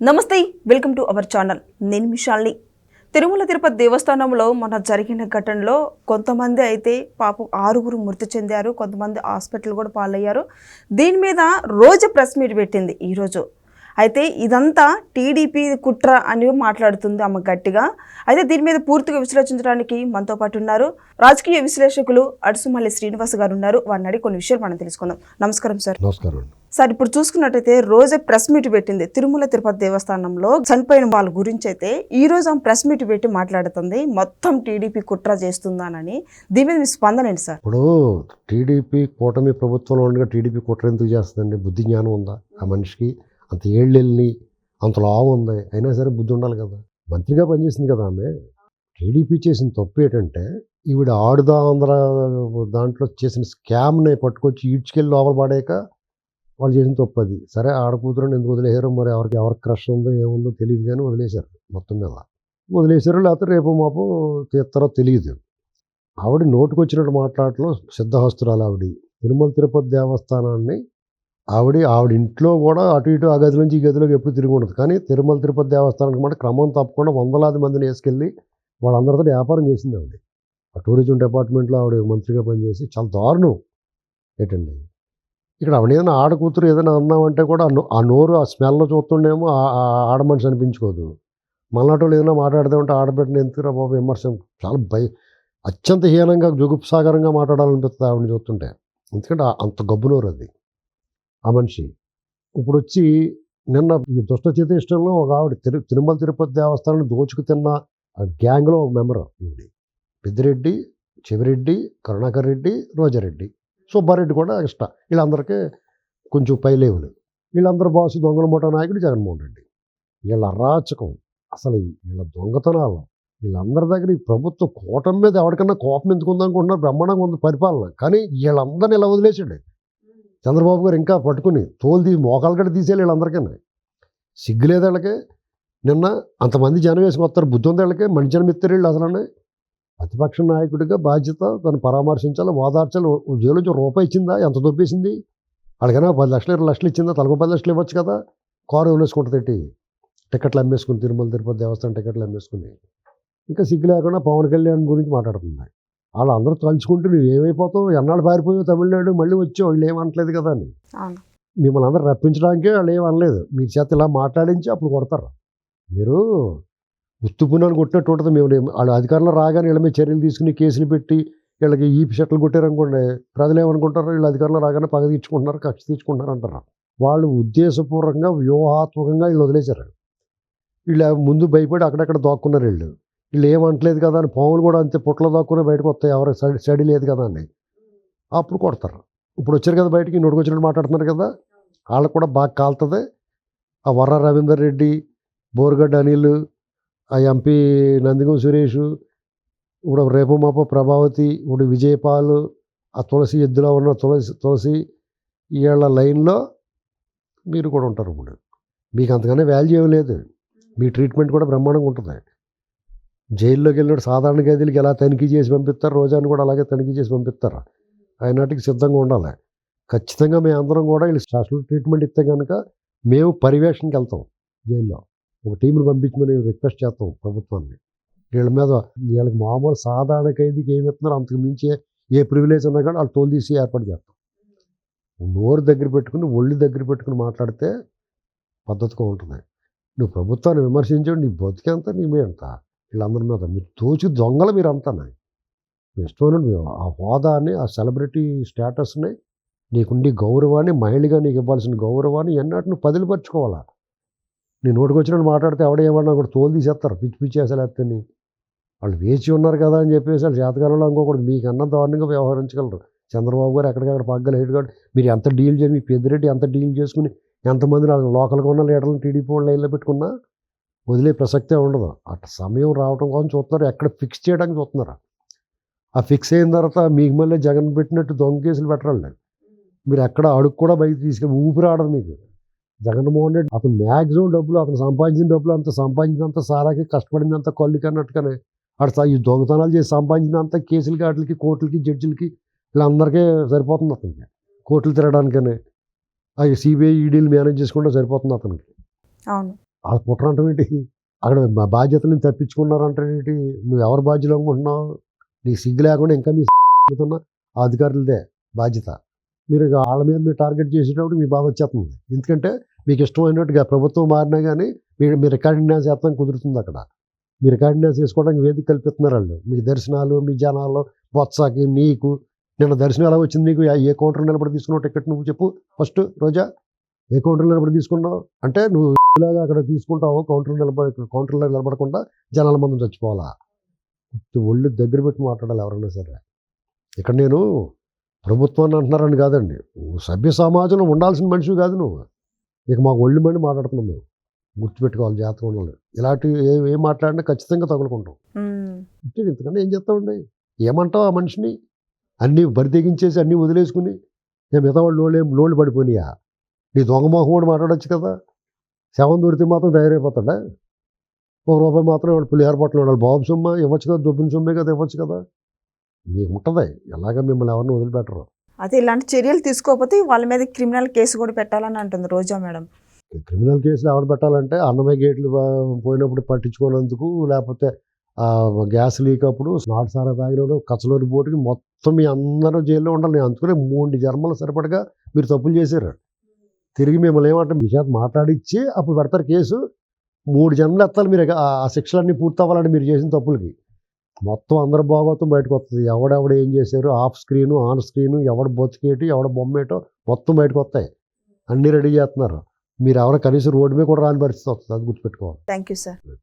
నమస్తే welcome to our channel. నేను మిషాల్ని. తిరుమల తిరుపతి దేవస్థానంలో మొన్న జరిగిన ఘటనలో కొంతమంది అయితే పాపం ఆరుగురు మృతి చెందారు కొంతమంది హాస్పిటల్ కూడా పాలయ్యారు. దీని మీద రోజు ప్రెస్ మీట్ పెట్టింది ఈరోజు అయితే ఇదంతా టీడీపీ కుట్ర అని మాట్లాడుతుంది ఆమె గట్టిగా. అయితే దీని మీద పూర్తిగా విశ్లేషించడానికి మనతో పాటు ఉన్నారు. రాజకీయ విశ్లేషకులు అడుసుమల్లి శ్రీనివాస్ గారు ఉన్నారు. వారిని అడిగి కొన్ని విషయాలు మనం తెలుసుకుందాం. నమస్కారం సార్. నమస్కారం సార్ ఇప్పుడు చూసుకున్నట్టయితే రోజే ప్రెస్ మీట్ పెట్టింది తిరుమల తిరుపతి దేవస్థానంలో. చనిపోయిన వాళ్ళ గురించి అయితే ఈ రోజు ఆమె ప్రెస్ మీట్ పెట్టి మాట్లాడుతుంది. మొత్తం టీడీపీ కుట్ర చేస్తుందానని. దీని మీద మీ స్పందన ఏంటి సార్? ఇప్పుడు టీడీపీ కూటమి ప్రభుత్వంలో ఉండగా టీడీపీ కుట్ర ఎందుకు చేస్తుందండి? బుద్ధి జ్ఞానం ఉందా ఆ మనిషికి? అంత ఏళ్ళు వెళ్ళి అంత లావు ఉంది. అయినా సరే బుద్ధి ఉండాలి కదా. మంత్రిగా పనిచేసింది కదా ఆమె. టీడీపీ చేసిన తప్పు ఏంటంటే ఈవిడ ఆడుదా ఆంధ్ర దాంట్లో చేసిన స్కామ్ని పట్టుకొచ్చి ఈడ్చుకెళ్ళి లోపల పడాక వాళ్ళు చేసిన తప్పు అది. సరే ఆడకూతురని ఎందుకు వదిలేశారో? మరి ఎవరికి ఎవరికి క్రష్ ఉందో ఏముందో తెలియదు కానీ వదిలేశారు మొత్తం మీద. వదిలేశారు లేకపోతే రేపు మాపు తీస్తారో తెలియదు. ఆవిడ నోటుకొచ్చినట్టు మాట్లాడటం సిద్ధహస్తురాలు ఆవిడ. తిరుమల తిరుపతి దేవస్థానాన్ని ఆవిడ ఆవిడ ఇంట్లో కూడా అటు ఇటు ఆ గది నుంచి ఈ గదిలోకి ఎప్పుడు తిరిగి ఉండదు. కానీ తిరుమల తిరుపతి దేవస్థానానికి మాట క్రమం తప్పకుండా వందలాది మందిని వేసుకెళ్ళి వాళ్ళందరితో వ్యాపారం చేసింది ఆవిడ. ఆ టూరిజం డిపార్ట్మెంట్లో ఆవిడ మంత్రిగా పనిచేసి చాలా దారుణం. ఏంటండి? ఇక్కడ ఆవిడ ఏదైనా ఆడ కూతురు ఏదైనా అన్నామంటే కూడా ఆ నోరు ఆ స్మెల్ చూస్తుండేమో ఆ- ఆడ మనిషి అనిపించుకోదు. మళ్ళాటి వాళ్ళు ఏదైనా మాట్లాడదామంటే ఆడబెట్టిన ఎందుకురా బాబు విమర్శ? చాలా భయ అత్యంత హీనంగా జుగుప్సాగరంగా మాట్లాడాలనిపిస్తుంది ఆవిడని చూస్తుంటే. ఎందుకంటే అంత గబ్బునోరు అది ఆ మనిషి. ఇప్పుడు వచ్చి నిన్న ఈ దుష్ట చేతిష్టంలో ఒక ఆవిడ తిరు తిరుమల తిరుపతి దేవస్థానం దోచుకు తిన్న ఆ గ్యాంగ్లో ఒక మెంబర్ ఈవిడ పెద్దిరెడ్డి చెవిరెడ్డి కరుణాకర్ రెడ్డి రోజారెడ్డి. సుబ్బారెడ్డి కూడా ఇష్ట. వీళ్ళందరికీ కొంచెం పైలేవులు వీళ్ళందరూ బాసు దొంగల మూట నాయకుడు జగన్మోహన్ రెడ్డి. వీళ్ళ అరాచకం అసలు వీళ్ళ దొంగతనాలు వీళ్ళందరి దగ్గర ఈ ప్రభుత్వ కోటం మీద ఎవరికన్నా కోపం ఎందుకుందనుకుంటున్నారు బ్రహ్మాండంగా ఉంది పరిపాలన. కానీ వీళ్ళందరినీ ఇలా వదిలేసాడు. చంద్రబాబు గారు ఇంకా పట్టుకుని తోలు తీసి మోకాలు కూడా తీసేయాలి వీళ్ళందరికీ. సిగ్గులేదు వాళ్ళకి నిన్న అంతమంది జనం వేసుకొస్తారు. బుద్ధి ఉంది వాళ్ళకి మంచి జనం ఎత్తారు వీళ్ళు అసలు ప్రతిపక్ష నాయకుడిగా బాధ్యత తను పరామర్శించాలి ఓదార్చాలి. జైలు నుంచి రూపాయి ఇచ్చిందా? ఎంత దొబ్బేసింది? వాళ్ళకైనా పది లక్షలు ఇరవై లక్షలు ఇచ్చిందా? తలకు పది లక్షలు ఇవ్వచ్చు కదా? కారు వదిలేసుకుంటుంది టికెట్లు అమ్మేసుకుని తిరుమల తిరుపతి దేవస్థానం టికెట్లు అమ్మేసుకుని. ఇంకా సిగ్గు లేకుండా పవన్ కళ్యాణ్ గురించి మాట్లాడుతుంది వాళ్ళు అందరూ తలుచుకుంటూ నువ్వు ఏమైపోతావు? ఎన్నాళ్ళు పారిపోయావు తమిళనాడు? మళ్ళీ వచ్చావు వీళ్ళు ఏమనట్లేదు కదా అని. మిమ్మల్ని అందరూ రప్పించడానికే వాళ్ళు ఏం అనలేదు. మీ చేత ఇలా మాట్లాడించి అప్పుడు కొడతారు. మీరు ఉత్తుపునాన్ని కొట్టినట్టు ఉంటుంది. మేము వాళ్ళు అధికారంలో రాగానే వీళ్ళ మీద చర్యలు తీసుకుని కేసులు పెట్టి వీళ్ళకి ఈ షట్లు కొట్టారనుకోండి ప్రజలు ఏమనుకుంటారు? వీళ్ళు అధికారంలో రాగానే పగ తీర్చుకుంటున్నారు కక్ష తీర్చుకుంటున్నారు అంటారు వాళ్ళు ఉద్దేశపూర్వకంగా వ్యూహాత్మకంగా వీళ్ళు వదిలేశారు వీళ్ళు. ముందు భయపడి అక్కడక్కడ దాక్కున్నారు వీళ్ళు. వీళ్ళు ఏమంటలేదు కదా అని పాములు కూడా అంతే పుట్టలో దాక్కునే బయటకు వస్తాయి. ఎవరు స్టడీ లేదు కదా అని. అప్పుడు కొడతారు. ఇప్పుడు వచ్చారు కదా బయటికి నోటికి మాట్లాడుతున్నారు కదా. వాళ్ళకు కూడా బాగా కాలుతుంది. ఆ వర్ర రవీందర్ రెడ్డి బోర్గడ్డ అనిల్ ఆ ఎంపీ నందిగం సురేష్ ఇప్పుడు రేపు మాప ప్రభావతి ఇప్పుడు విజయపాల్ ఆ తులసి ఎద్దులో ఉన్న తులసి తులసి వీళ్ళ లైన్లో మీరు కూడా ఉంటారు ఇప్పుడు. మీకు అంతగానే వాల్యూ ఏం లేదు. మీ ట్రీట్మెంట్ కూడా బ్రహ్మాండంగా ఉంటుంది. జైల్లోకి వెళ్ళినప్పుడు సాధారణ గదిలకి ఎలా తనిఖీ చేసి పంపిస్తారు? రోజాను కూడా అలాగే తనిఖీ చేసి పంపిస్తారు. అయినట్టుకి సిద్ధంగా ఉండాలి. ఖచ్చితంగా మేము అందరం కూడా వీళ్ళు స్పెషల్ ట్రీట్మెంట్ ఇస్తే కనుక మేము పర్యవేక్షణకి వెళ్తాం జైల్లో. ఒక టీంని పంపించమని రిక్వెస్ట్ చేస్తాం ప్రభుత్వాన్ని. వీళ్ళ మీద వీళ్ళకి మామూలు సాధారణ ఖైదీకి ఏమి ఇస్తున్నారు? అంతకు మించి ఏ ప్రివిలేజ్ ఉన్నా కానీ వాళ్ళు తోలు తీసి ఏర్పాటు చేస్తాం. నోరు దగ్గర పెట్టుకుని ఒళ్ళు దగ్గర పెట్టుకుని మాట్లాడితే పద్ధతిగా ఉంటుంది. నువ్వు ప్రభుత్వాన్ని విమర్శించండి నీ బతికేంత నీ మీద వీళ్ళందరి మీద మీరు తోచి దొంగలు మీరు అంతా మీ ఇష్టమైన ఆ హోదాని ఆ సెలబ్రిటీ స్టేటస్ని నీకుండి గౌరవాన్ని మహిళగా నీకు ఇవ్వాల్సిన గౌరవాన్ని ఎన్నటిని పదిలిపరచుకోవాలా? నీ నోటికొచ్చినట్టు మాట్లాడితే ఎవడ ఏమన్నా కూడా తోలు తీసేస్తారు. పిచ్చి పిచ్చి అసలు ఎత్తని వాళ్ళు వేచి ఉన్నారు కదా అని చెప్పేసి వాళ్ళు చేతకాలంలో అనుకోకూడదు. మీకు అన్న దారుణంగా వ్యవహరించగలరు. చంద్రబాబు గారు ఎక్కడికక్కడ పగ్గలు హెడ్ గారు మీరు ఎంత డీల్ చేసి మీ పెద్దిరెడ్డి ఎంత డీల్ చేసుకుని ఎంతమంది లోకల్గా ఉన్న లీడర్లను టీడీపీ వాళ్ళు లైన్లో పెట్టుకున్నా వదిలే ప్రసక్తే ఉండదు. అట్ సమయం రావడం కోసం చూస్తున్నారు. ఎక్కడ ఫిక్స్ చేయడానికి చూస్తున్నారు. ఆ ఫిక్స్ అయిన తర్వాత మీకు మళ్ళీ జగన్ పెట్టినట్టు దొంగ కేసులు పెట్టరండి మీరు ఎక్కడ అడుగు కూడా బయట తీసుకెళ్ళి ఊపిరి ఆడదు మీకు. జగన్మోహన్ రెడ్డి అతను మ్యాక్సిమం డబ్బులు అతను సంపాదించిన డబ్బులు అంత సంపాదించినంత సారాకి కష్టపడినంత కళ్ళుకి అన్నట్టుగానే అటు ఈ దొంగతనాలు చేసి సంపాదించినంత కేసులకి వాటికి కోర్టులకి జడ్జిలకి వీళ్ళందరికీ సరిపోతుంది అతనికి. కోర్టులు తిరగడానికనే అవి సిబిఐ ఈడీలు మేనేజ్ చేసుకుంటే సరిపోతుంది అతనికి. అవును. వాళ్ళ కుట్రంటం ఏంటి? అక్కడ మా బాధ్యతలను తప్పించుకున్నారంటే ఏంటి? నువ్వు ఎవరి బాధ్యత అనుకుంటున్నావు? నీకు సిగ్గు లేకుండా ఇంకా మీ ఆ అధికారులదే బాధ్యత. మీరు వాళ్ళ మీద మీరు టార్గెట్ చేసేటప్పుడు మీ బాధ వచ్చేస్తుంది. ఎందుకంటే మీకు ఇష్టం అయినట్టుగా ప్రభుత్వం మారినా కానీ మీరు మీ రికార్డింగ్ డ్యాన్స్ చేస్తాం కుదురుతుంది అక్కడ. మీ రికార్డింగ్ డ్యాన్స్ చేసుకోవడానికి వేదిక కల్పిస్తున్నారు వాళ్ళు. మీ దర్శనాలు మీ జనాలు బొత్సకి నీకు నిన్న దర్శనం ఎలా వచ్చింది నీకు? ఏ- కౌంటర్ నిలబడి తీసుకున్నావు? టికెట్ నువ్వు చెప్పు. ఫస్ట్ రోజా ఏ కౌంటర్ నిలబడి తీసుకున్నావు? అంటే నువ్వు ఇలాగా అక్కడ తీసుకుంటావు కౌంటర్ నిలబడి కౌంటర్లో నిలబడకుండా జనాల మంది చచ్చిపోవాలా? ఒళ్ళు దగ్గర పెట్టి మాట్లాడాలి ఎవరైనా సరే. ఇక్కడ నేను ప్రభుత్వాన్ని అంటున్నారని కాదండి. నువ్వు సభ్య సమాజంలో ఉండాల్సిన మనిషి కాదు నువ్వు. ఇక మాకు ఒళ్ళు మండి మాట్లాడుతున్నాం మేము. గుర్తుపెట్టుకోవాలి జాతకం ఉండాలి. ఇలాంటివి ఏ ఏం మాట్లాడినా ఖచ్చితంగా తగులుకుంటాం. ఇంతే ఇంతకంటే ఏం చేస్తామండి? ఏమంటావు ఆ మనిషిని? అన్నీ బరి తెగించేసి అన్నీ వదిలేసుకుని నేను మిగతా వాళ్ళు లోళ్ళు ఏం- లోళ్ళు పడిపోయినాయా? నీ దొంగ మొహం కూడా మాట్లాడొచ్చు కదా. శవం దొరికితే మాత్రం ధైర్యపోతాడా ఒక రూపాయి మాత్రం వాడు పులిహార పట్టలు వాడు బాబు సొమ్మ ఇవ్వచ్చు కదా దొబ్బిన సొమ్మే కదా ఇవ్వచ్చు కదా. మీకు ఉంటుంది. ఎలాగ మిమ్మల్ని ఎవరిని వదిలిపెట్టరు. అది ఇలాంటి చర్యలు తీసుకోకపోతే వాళ్ళ మీద క్రిమినల్ కేసు కూడా పెట్టాలని అంటుంది రోజా మేడం. క్రిమినల్ కేసులు ఎవరు పెట్టాలంటే అన్నమయ్య గేట్లు పోయినప్పుడు పట్టించుకోనందుకు లేకపోతే గ్యాస్ లీక్ అప్పుడు నాటు సారా తాగినప్పుడు కచ్చలూరి బోటుకి మొత్తం మీ అందరూ జైల్లో ఉండాలి. నేను అందుకనే మూడు జన్మలు సరిపడగా మీరు తప్పులు చేశారు. తిరిగి మిమ్మల్ని ఏమంటే మీ చేత మాట్లాడిచ్చి అప్పుడు పెడతారు కేసు. మూడు జన్మలు ఎత్తాలి మీరు. ఆ- శిక్షలన్నీ పూర్తి అవ్వాలంటే మీరు చేసిన తప్పులకి. మొత్తం అందరు భాగవతం బయటకు వస్తుంది ఎవడెవడు ఏం చేశారు? ఆఫ్ స్క్రీను ఆన్ స్క్రీను ఎవడు బతికేటి ఎవడ బొమ్మేటో మొత్తం బయటకు వస్తాయి అన్నీ రెడీ చేస్తున్నారు. మీరు ఎవరు కనీసం రోడ్డు మీద కూడా రాని పరిస్థితి వస్తుంది. అది గుర్తుపెట్టుకోవాలి. Thank you sir.